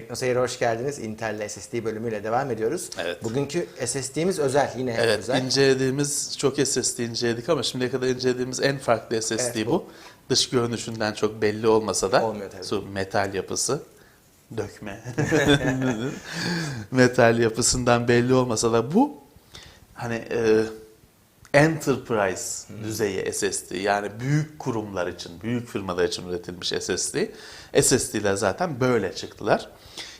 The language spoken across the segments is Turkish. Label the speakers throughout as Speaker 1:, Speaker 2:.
Speaker 1: TeknoSeyir'e hoş geldiniz. Intel SSD bölümüyle devam ediyoruz.
Speaker 2: Evet.
Speaker 1: Bugünkü SSD'miz özel, yine
Speaker 2: Evet,
Speaker 1: özel.
Speaker 2: incelediğimiz çok SSD inceledik ama şimdiye kadar incelediğimiz en farklı SSD
Speaker 1: Evet, bu.
Speaker 2: bu. Dış görünüşünden çok belli olmasa da
Speaker 1: Olmuyor tabii.
Speaker 2: şu metal yapısı dökme metal yapısından belli olmasa da bu hani e, enterprise düzeyi SSD yani büyük kurumlar için, büyük firmalar için üretilmiş SSD. SSD'ler zaten böyle çıktılar.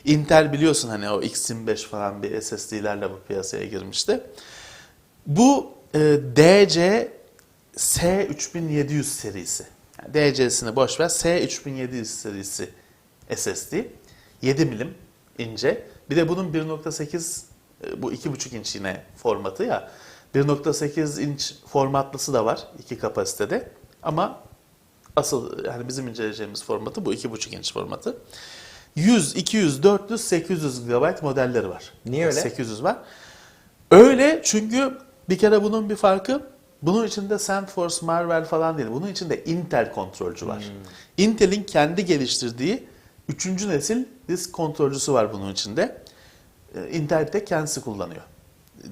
Speaker 2: Intel biliyorsun hani o X25 falan bir SSD'lerle bu piyasaya girmişti. Bu e, DC S3700 serisi. Yani DC'sini boş ver S3700 serisi SSD. 7 milim ince. Bir de bunun 1.8 e, bu 2.5 inç yine formatı ya. 1.8 inç formatlısı da var iki kapasitede. Ama asıl yani bizim inceleyeceğimiz formatı bu 2.5 inç formatı. 100, 200, 400, 800 GB modelleri var.
Speaker 1: Niye öyle?
Speaker 2: 800 var. Öyle çünkü bir kere bunun bir farkı bunun içinde SandForce, Marvell falan değil. Bunun içinde Intel kontrolcü var. Intel'in kendi geliştirdiği 3. nesil disk kontrolcüsü var bunun içinde. Ee, Intel tek kendisi kullanıyor.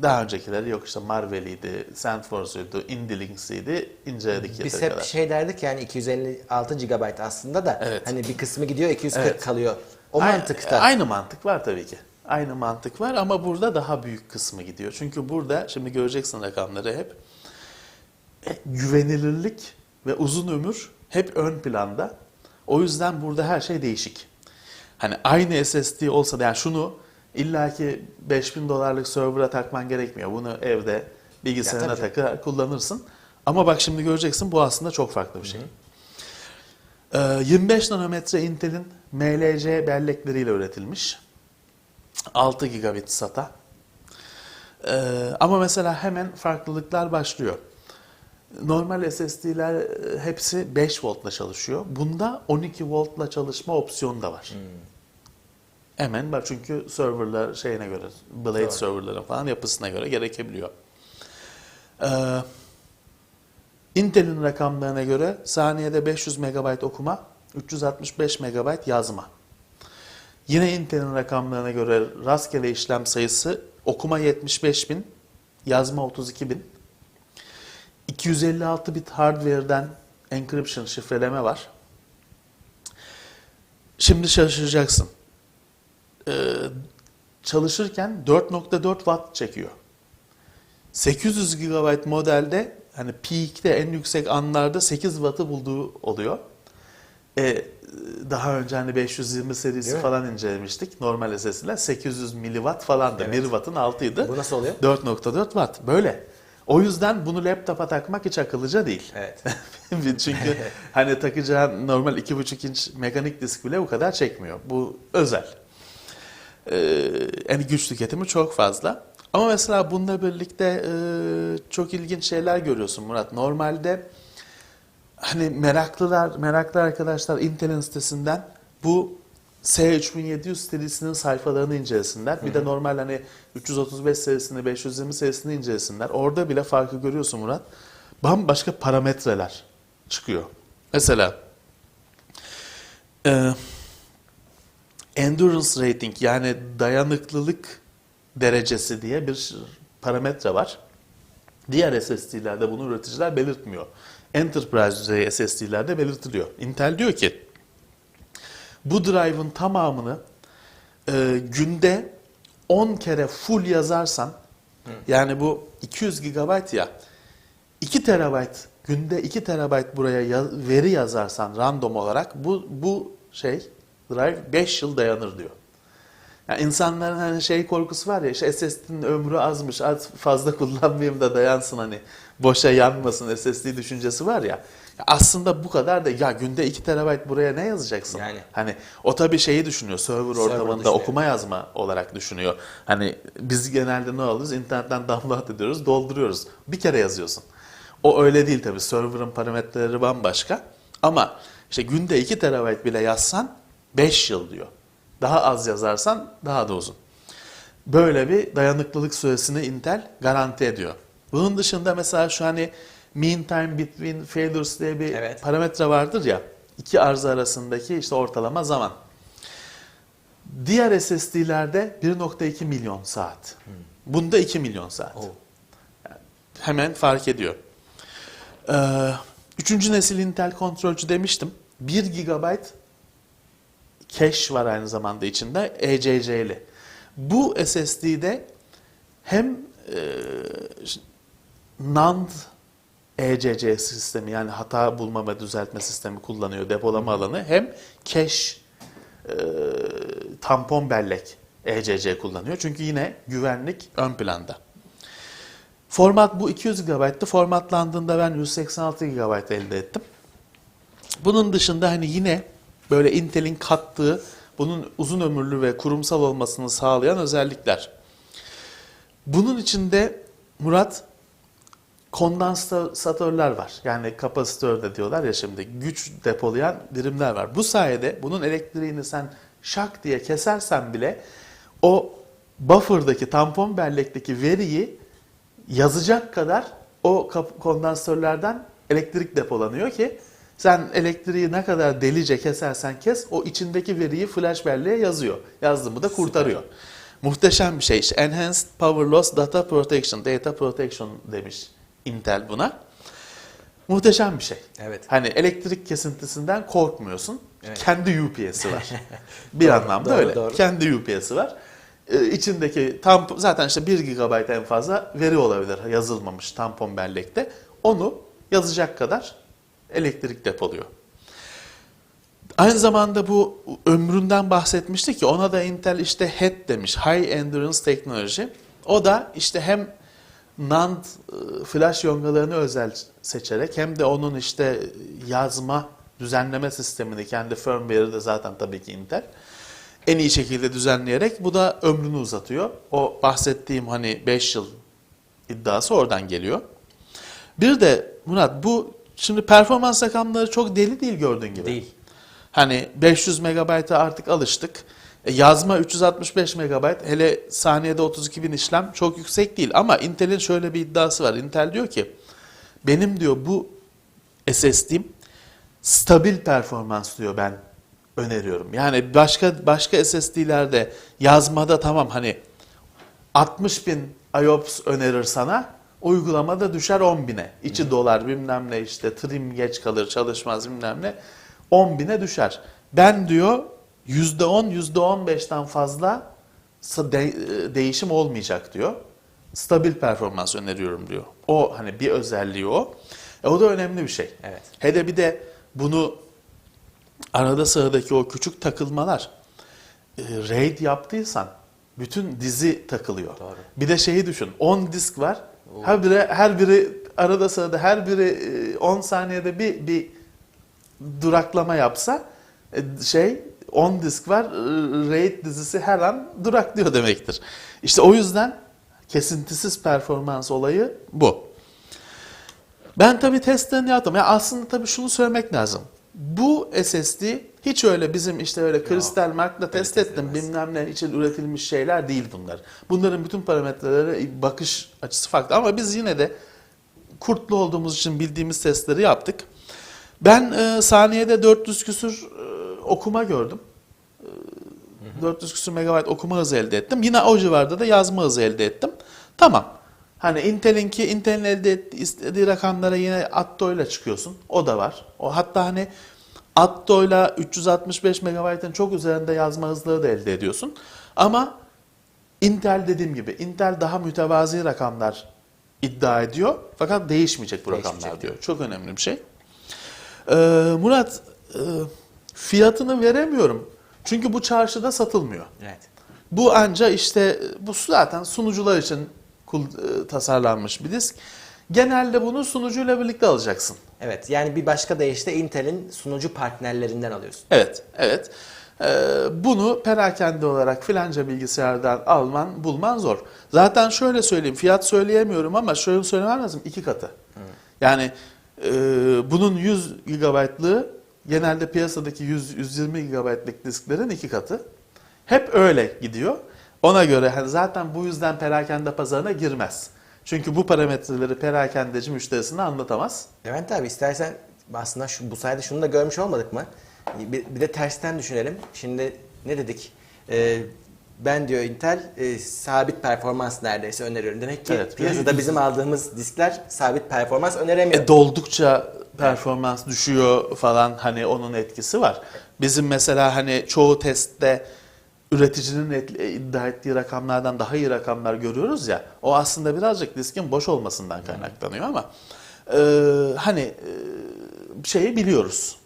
Speaker 2: Daha öncekileri yok işte Marvell'iydi, SandForce'uydu, Indilinks'iydi, inceledik
Speaker 1: Biz hep
Speaker 2: kadar.
Speaker 1: şey derdik yani 256 GB aslında da
Speaker 2: Evet.
Speaker 1: hani bir kısmı gidiyor 240
Speaker 2: Evet.
Speaker 1: kalıyor. O
Speaker 2: Ay-
Speaker 1: mantıkta.
Speaker 2: Aynı mantık var tabii ki. Aynı mantık var ama burada daha büyük kısmı gidiyor. Çünkü burada şimdi göreceksin rakamları hep e, güvenilirlik ve uzun ömür hep ön planda. O yüzden burada her şey değişik. Hani aynı SSD olsa da yani şunu illaki 5000 dolarlık server'a takman gerekmiyor. Bunu evde bilgisayarına takar kullanırsın. Ama bak şimdi göreceksin bu aslında çok farklı bir şey. Ee, 25 nanometre Intel'in MLC bellekleriyle üretilmiş. 6 gigabit SATA. Ee, ama mesela hemen farklılıklar başlıyor. Normal SSD'ler e, hepsi 5 voltla çalışıyor. Bunda 12 voltla çalışma opsiyonu da var. Hemen var çünkü serverlar şeyine göre, Blade
Speaker 1: Doğru.
Speaker 2: serverların falan yapısına göre gerekebiliyor. Ee, Intel'in rakamlarına göre saniyede 500 MB okuma, 365 MB yazma. Yine Intel'in rakamlarına göre rastgele işlem sayısı okuma 75.000, yazma 32.000. 256 bit hardware'den encryption şifreleme var. Şimdi şaşıracaksın. Ee, çalışırken 4.4 watt çekiyor. 800 GB modelde hani peak'te en yüksek anlarda 8 wattı bulduğu oluyor. Ee, daha önce hani 520 serisi
Speaker 1: Değil mi?
Speaker 2: falan incelemiştik. Normal SSD'ler 800 miliwatt falandı.
Speaker 1: Evet.
Speaker 2: 1 wattın altıydı.
Speaker 1: Bu nasıl oluyor?
Speaker 2: 4.4 watt. Böyle. O yüzden bunu laptopa takmak hiç akıllıca değil.
Speaker 1: Evet.
Speaker 2: Çünkü hani takacağın normal 2.5 inç mekanik disk bile bu kadar çekmiyor. Bu özel. Ee, yani güç tüketimi çok fazla. Ama mesela bununla birlikte e, çok ilginç şeyler görüyorsun Murat. Normalde hani meraklılar, meraklı arkadaşlar Intel'in sitesinden bu S3700 serisinin sayfalarını incelesinler. Bir de normal hani 335 serisini, 520 serisini incelesinler. Orada bile farkı görüyorsun Murat. Bambaşka parametreler çıkıyor. Mesela e, endurance rating yani dayanıklılık derecesi diye bir parametre var. Diğer SSD'lerde bunu üreticiler belirtmiyor. Enterprise düzeyi SSD'lerde belirtiliyor. Intel diyor ki bu drive'ın tamamını e, günde 10 kere full yazarsan yani bu 200 GB ya 2 terabayt günde 2 terabayt buraya ya- veri yazarsan random olarak bu bu şey drive 5 yıl dayanır diyor. Yani insanların hani şey korkusu var ya işte SSD'nin ömrü azmış az fazla kullanmayayım da dayansın hani boşa yanmasın SSD düşüncesi var ya. Aslında bu kadar da ya günde 2 terabayt buraya ne yazacaksın?
Speaker 1: Yani.
Speaker 2: Hani o tabii şeyi düşünüyor server ortamında
Speaker 1: düşünüyor.
Speaker 2: okuma yazma olarak düşünüyor. Hani biz genelde ne alıyoruz? İnternetten download ediyoruz, dolduruyoruz. Bir kere yazıyorsun. O öyle değil tabii. Server'ın parametreleri bambaşka. Ama işte günde 2 terabayt bile yazsan 5 yıl diyor. Daha az yazarsan daha da uzun. Böyle bir dayanıklılık süresini Intel garanti ediyor. Bunun dışında mesela şu hani mean time between failures diye bir
Speaker 1: Evet.
Speaker 2: parametre vardır ya. iki arıza arasındaki işte ortalama zaman. Diğer SSD'lerde 1.2 milyon saat. Bunda 2 milyon saat.
Speaker 1: Oo.
Speaker 2: Hemen fark ediyor. Ee, üçüncü nesil Intel kontrolcü demiştim. 1 GB cache var aynı zamanda içinde ECC'li. Bu SSD'de hem e, NAND ECC sistemi yani hata bulma ve düzeltme sistemi kullanıyor depolama alanı hem cache e, tampon bellek ECC kullanıyor. Çünkü yine güvenlik ön planda. Format bu 200 GB'tı. Formatlandığında ben 186 GB elde ettim. Bunun dışında hani yine böyle Intel'in kattığı bunun uzun ömürlü ve kurumsal olmasını sağlayan özellikler. Bunun içinde Murat kondansatörler var. Yani kapasitör de diyorlar ya şimdi güç depolayan birimler var. Bu sayede bunun elektriğini sen şak diye kesersen bile o buffer'daki tampon bellekteki veriyi yazacak kadar o kondansatörlerden elektrik depolanıyor ki sen elektriği ne kadar delice kesersen kes o içindeki veriyi flash belleğe yazıyor. Yazdı mı da kurtarıyor. Muhteşem bir şey. İşte Enhanced Power Loss Data Protection, Data Protection demiş Intel buna. Muhteşem bir şey.
Speaker 1: Evet.
Speaker 2: Hani elektrik kesintisinden korkmuyorsun.
Speaker 1: Evet.
Speaker 2: Kendi UPS'i var. bir
Speaker 1: Doğru,
Speaker 2: anlamda
Speaker 1: doğru,
Speaker 2: öyle.
Speaker 1: doğru.
Speaker 2: Kendi UPS'i var. Ee, içindeki tam zaten işte 1 GB en fazla veri olabilir yazılmamış tampon bellekte. Onu yazacak kadar elektrik depoluyor. Aynı zamanda bu ömründen bahsetmiştik ki ona da Intel işte HET demiş. High Endurance Technology. O da işte hem NAND e, flash yongalarını özel seçerek hem de onun işte yazma düzenleme sistemini kendi firmware'ı da zaten tabii ki Intel en iyi şekilde düzenleyerek bu da ömrünü uzatıyor. O bahsettiğim hani 5 yıl iddiası oradan geliyor. Bir de Murat bu şimdi performans rakamları çok deli değil gördüğün gibi.
Speaker 1: Değil.
Speaker 2: Hani 500 megabayta artık alıştık. E, yazma 365 megabayt hele saniyede 32 bin işlem çok yüksek değil. Ama Intel'in şöyle bir iddiası var. Intel diyor ki benim diyor bu SSD'm stabil performans diyor ben öneriyorum. Yani başka başka SSD'lerde yazmada tamam hani 60 bin IOPS önerir sana uygulamada düşer 10 bine. İçi dolar bilmem ne işte trim geç kalır çalışmaz bilmem ne 10 bine düşer. Ben diyor %10 %15'ten fazla de- değişim olmayacak diyor. Stabil performans öneriyorum diyor. O hani bir özelliği o. E, o da önemli bir şey.
Speaker 1: Evet.
Speaker 2: Hele bir de bunu arada sıradaki o küçük takılmalar e, RAID yaptıysan bütün dizi takılıyor.
Speaker 1: Doğru.
Speaker 2: Bir de şeyi düşün. 10 disk var. Her biri her biri arada sırada her biri e, 10 saniyede bir bir duraklama yapsa e, şey 10 disk var. e, RAID dizisi her an duraklıyor demektir. İşte o yüzden kesintisiz performans olayı bu. Ben tabii testlerini yaptım. Ya aslında tabii şunu söylemek lazım. Bu SSD hiç öyle bizim işte öyle kristal markla test ettim bilmem ne için üretilmiş şeyler değil bunlar. Bunların bütün parametreleri bakış açısı farklı ama biz yine de kurtlu olduğumuz için bildiğimiz testleri yaptık. Ben e, saniyede 400 küsür e, okuma gördüm. E, 400 küsür megabayt okuma hızı elde ettim. Yine o civarda da yazma hızı elde ettim. Tamam. Hani Intel'inki Intel'in elde ettiği istediği rakamlara yine Atto ile çıkıyorsun. O da var. O hatta hani Atto ile 365 megabaytın çok üzerinde yazma hızları da elde ediyorsun. Ama Intel dediğim gibi Intel daha mütevazi rakamlar iddia ediyor. Fakat değişmeyecek bu
Speaker 1: Değişmeyecek
Speaker 2: rakamlar diyor. Çok önemli bir şey. Ee, Murat e, fiyatını veremiyorum. Çünkü bu çarşıda satılmıyor.
Speaker 1: Evet.
Speaker 2: Bu anca işte bu zaten sunucular için kul- e, tasarlanmış bir disk. Genelde bunu sunucuyla birlikte alacaksın.
Speaker 1: Evet. Yani bir başka deyişle Intel'in sunucu partnerlerinden alıyorsun.
Speaker 2: Evet, evet. Ee, bunu perakende olarak filanca bilgisayardan alman, bulman zor. Zaten şöyle söyleyeyim, fiyat söyleyemiyorum ama şöyle söylemem lazım, iki katı. Yani e, bunun 100 GB'lığı genelde piyasadaki 100-120 GB'lık disklerin iki katı. Hep öyle gidiyor. Ona göre hani zaten bu yüzden perakende pazarına girmez. Çünkü bu parametreleri perakendeci müşterisine anlatamaz.
Speaker 1: Levent abi istersen aslında şu, bu sayede şunu da görmüş olmadık mı? Bir, bir de tersten düşünelim. Şimdi ne dedik? e, ben diyor Intel e, sabit performans neredeyse öneriyorum. Demek ki
Speaker 2: Evet,
Speaker 1: piyasada bizim aldığımız diskler sabit performans öneremiyor.
Speaker 2: E, doldukça performans düşüyor falan hani onun etkisi var. Bizim mesela hani çoğu testte üreticinin et- iddia ettiği rakamlardan daha iyi rakamlar görüyoruz ya. O aslında birazcık diskin boş olmasından kaynaklanıyor ama e, hani e, şeyi biliyoruz.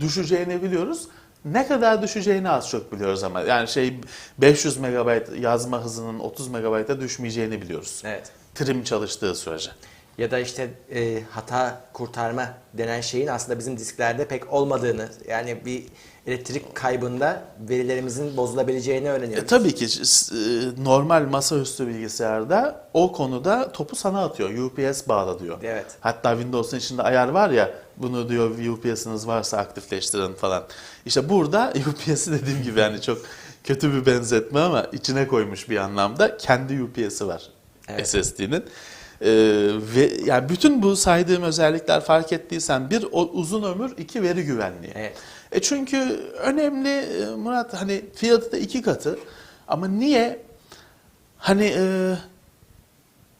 Speaker 2: Düşeceğini biliyoruz. Ne kadar düşeceğini az çok biliyoruz ama yani şey 500 MB yazma hızının 30 MB'a düşmeyeceğini biliyoruz.
Speaker 1: Evet.
Speaker 2: Trim çalıştığı sürece.
Speaker 1: Ya da işte e, hata kurtarma denen şeyin aslında bizim disklerde pek olmadığını yani bir elektrik kaybında verilerimizin bozulabileceğini
Speaker 2: E,
Speaker 1: öğreniyoruz.
Speaker 2: tabii ki e, normal masaüstü bilgisayarda o konuda topu sana atıyor. UPS bağla diyor.
Speaker 1: Evet.
Speaker 2: Hatta Windows'un içinde ayar var ya bunu diyor UPS'iniz varsa aktifleştirin falan. İşte burada UPS'i dediğim gibi yani çok kötü bir benzetme ama içine koymuş bir anlamda kendi UPS'i var
Speaker 1: Evet.
Speaker 2: SSD'nin. Ee, ve yani bütün bu saydığım özellikler fark ettiysen bir o uzun ömür, iki veri güvenliği.
Speaker 1: Evet.
Speaker 2: E çünkü önemli e, Murat hani fiyatı da iki katı ama niye hani e,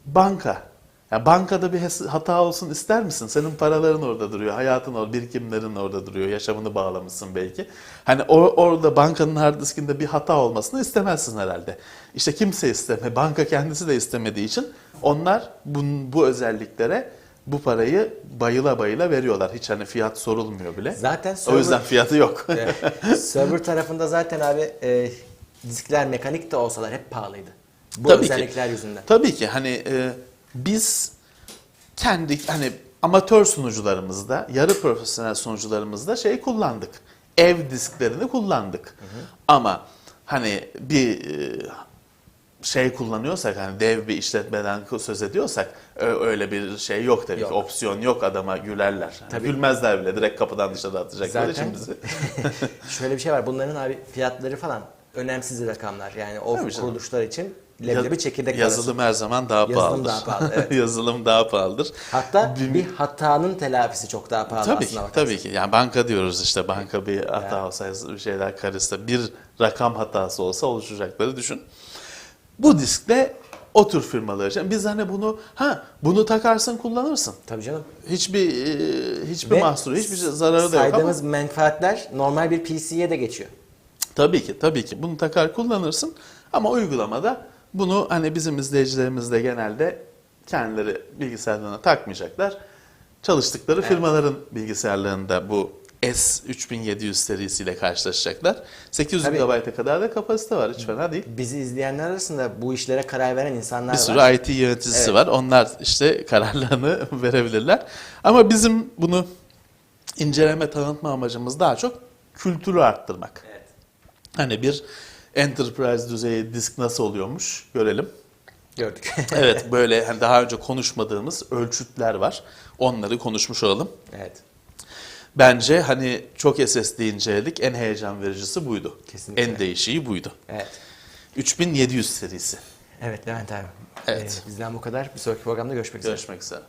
Speaker 2: banka ya bankada bir hata olsun ister misin? Senin paraların orada duruyor, hayatın orada, birikimlerin orada duruyor, yaşamını bağlamışsın belki. Hani or- orada bankanın hard diskinde bir hata olmasını istemezsin herhalde. İşte kimse isteme, banka kendisi de istemediği için onlar bu, bu özelliklere bu parayı bayıla bayıla veriyorlar. Hiç hani fiyat sorulmuyor bile.
Speaker 1: Zaten
Speaker 2: O
Speaker 1: server-
Speaker 2: yüzden fiyatı yok.
Speaker 1: Server tarafında zaten abi e, diskler mekanik de olsalar hep pahalıydı. Bu
Speaker 2: Tabii ki.
Speaker 1: özellikler yüzünden.
Speaker 2: Tabii ki hani e, biz kendi hani amatör sunucularımızda, yarı profesyonel sunucularımızda şey kullandık. Ev disklerini kullandık. Ama hani bir e, şey kullanıyorsak hani dev bir işletmeden söz ediyorsak öyle bir şey yok tabii
Speaker 1: Yok.
Speaker 2: ki. Opsiyon yok adama gülerler. Hani
Speaker 1: Tabii.
Speaker 2: Gülmezler bile direkt kapıdan dışarı atacaklar
Speaker 1: Zaten-
Speaker 2: için bizi.
Speaker 1: Şöyle bir şey var. Bunların abi fiyatları falan önemsiz rakamlar. Yani o
Speaker 2: Tabii canım.
Speaker 1: kuruluşlar için leblebi çekirdek
Speaker 2: Yazılım her zaman daha
Speaker 1: Yazılım
Speaker 2: pahalıdır.
Speaker 1: daha pahalı, evet.
Speaker 2: Yazılım daha pahalıdır.
Speaker 1: Hatta
Speaker 2: Bir-
Speaker 1: bir hatanın telafisi çok daha pahalı
Speaker 2: Tabii ki,
Speaker 1: aslında bakarsan.
Speaker 2: tabii ki. Yani banka diyoruz işte banka bir hata olsa bir şeyler karışsa bir rakam hatası olsa oluşacakları düşün. Bu diskte o tür firmalar için biz hani bunu ha bunu takarsın kullanırsın.
Speaker 1: Tabii canım.
Speaker 2: Hiçbir e, hiçbir
Speaker 1: Ve
Speaker 2: mahsuru, hiçbir şey- zararı da yok ama
Speaker 1: Saydığımız menfaatler normal bir PC'ye de geçiyor.
Speaker 2: tabii ki tabii ki bunu takar kullanırsın ama uygulamada bunu hani bizim izleyicilerimiz de genelde kendileri bilgisayarlarına takmayacaklar. Çalıştıkları
Speaker 1: Evet.
Speaker 2: firmaların bilgisayarlarında bu S3700 serisiyle karşılaşacaklar. 800
Speaker 1: Tabii.
Speaker 2: GB'a kadar da kapasite var. Hiç fena değil.
Speaker 1: Bizi izleyenler arasında bu işlere karar veren insanlar
Speaker 2: Bir sürü
Speaker 1: var.
Speaker 2: IT yöneticisi
Speaker 1: Evet.
Speaker 2: var. Onlar işte kararlarını verebilirler. Ama bizim bunu inceleme tanıtma amacımız daha çok kültürü arttırmak.
Speaker 1: Evet.
Speaker 2: Hani bir enterprise düzeyi disk nasıl oluyormuş görelim.
Speaker 1: Gördük.
Speaker 2: Evet böyle hani daha önce konuşmadığımız ölçütler var. Onları konuşmuş olalım.
Speaker 1: evet.
Speaker 2: Bence hani çok SSD inceledik. En heyecan vericisi buydu.
Speaker 1: Kesinlikle.
Speaker 2: En değişiği buydu.
Speaker 1: Evet.
Speaker 2: 3700 serisi.
Speaker 1: Evet Levent abi.
Speaker 2: Evet.
Speaker 1: Ee, bizden bu kadar. Bir sonraki programda görüşmek üzere.
Speaker 2: Görüşmek üzere.